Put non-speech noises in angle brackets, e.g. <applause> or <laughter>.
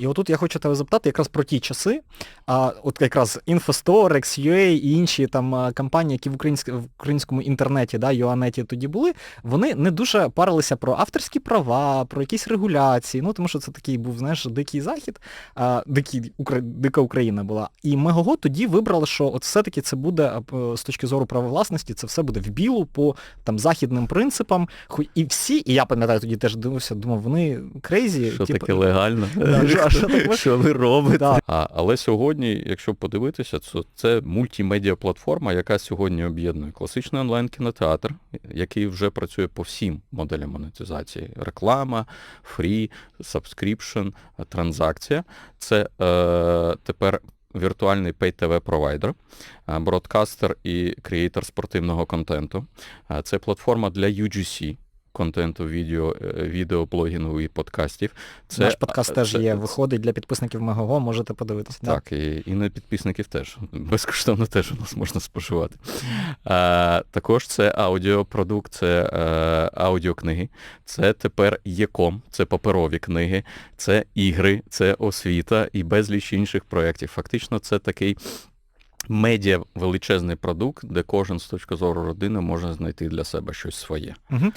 І отут я хочу тебе запитати якраз про ті часи. А, от якраз Infostore, XUA і інші там компанії, які в, українськ... в українському інтернеті, да, Юанеті тоді були, вони не дуже парилися про авторські права, про якісь регуляції. Ну, тому що це такий був, знаєш, дикий захід, а, дикий, Укра... дика Україна була. І Мегого тоді вибрали, що от все-таки це буде з точки зору права власності, це все буде в білу по там західним принципам. І всі, і я пам'ятаю, тоді теж дивився, думав, вони крейзі. Що типу, таке легально? Да, <laughs> <laughs> що- а що? Що ви робите? Да. А, але сьогодні, якщо подивитися, то це мультимедіа платформа, яка сьогодні об'єднує класичний онлайн-кінотеатр, який вже працює по всім моделям монетизації: реклама, фрі, сабскріпшн, транзакція. Це е, тепер. Віртуальний pay-tv провайдер, е, бродкастер і креатор спортивного контенту. Е, Це платформа для UGC, контенту, відео, е, відеоблогінгу і подкастів. Це, Наш подкаст теж це- є, виходить для підписників Мегого, можете подивитися. да. Так, і, і на підписників теж. <laughs> Безкоштовно теж у нас можна споживати. А, також це аудіопродукт, це е, аудіокниги, це тепер ЄКОМ, це паперові книги, це ігри, це освіта і безліч інших проєктів. Фактично, це такий медіа величезний продукт, де кожен з точки зору родини може знайти для себе щось своє. Угу.